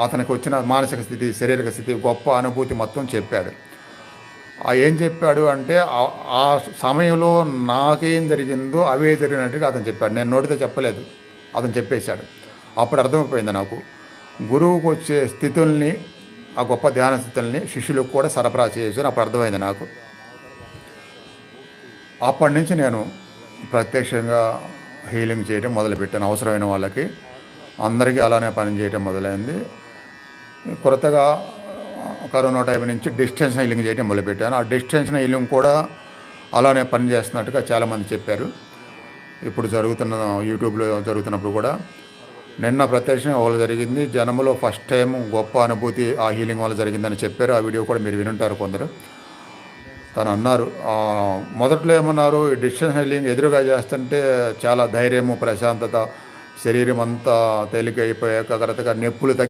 అతనికి వచ్చిన మానసిక స్థితి శారీరక స్థితి గొప్ప అనుభూతి మొత్తం చెప్పాడు. ఆ ఏం చెప్పాడు అంటే ఆ- సమయంలో నాకేం జరిగిందో అవే జరిగినట్టుగా అతను చెప్పాడు. నేను నోటితో చెప్పలేదు. అతను చెప్పేశాడు. అప్పుడు అర్థమైపోయింది నాకు. గురువుకు వచ్చే స్థితుల్ని ఆ గొప్ప ధ్యాన స్థితుల్ని శిష్యులకు కూడా సరఫరా చేయొచ్చు అప్పుడు అర్థమైంది నాకు. అప్పటి నుంచి నేను ప్రత్యక్షంగా హీలింగ్ చేయడం మొదలుపెట్టాను. అవసరమైన వాళ్ళకి అందరికీ అలానే పని చేయడం మొదలైంది. కొత్తగా కరోనా టైం నుంచి డిస్టెన్స్ హీలింగ్ చేయడం మొదలుపెట్టాను. ఆ డిస్టెన్స్ హీలింగ్ కూడా అలానే పనిచేస్తున్నట్టుగా చాలామంది చెప్పారు. ఇప్పుడు జరుగుతున్న యూట్యూబ్లో జరుగుతున్నప్పుడు కూడా నిన్న ప్రత్యక్షంగా వాళ్ళు జరిగింది. జనములో ఫస్ట్ టైం గొప్ప అనుభూతి ఆ హీలింగ్ వల్ల జరిగిందని చెప్పారు. ఆ వీడియో కూడా మీరు వినుంటారు కొందరు. తను అన్నారు మొదట్లో ఏమన్నారు? ఈ డిస్టెన్స్ హీలింగ్ ఎదురుగా చేస్తుంటే చాలా ధైర్యము ప్రశాంతత శరీరం అంతా తేలిక అయిపోయే కరెక్ట్గా నొప్పులు తగ్గి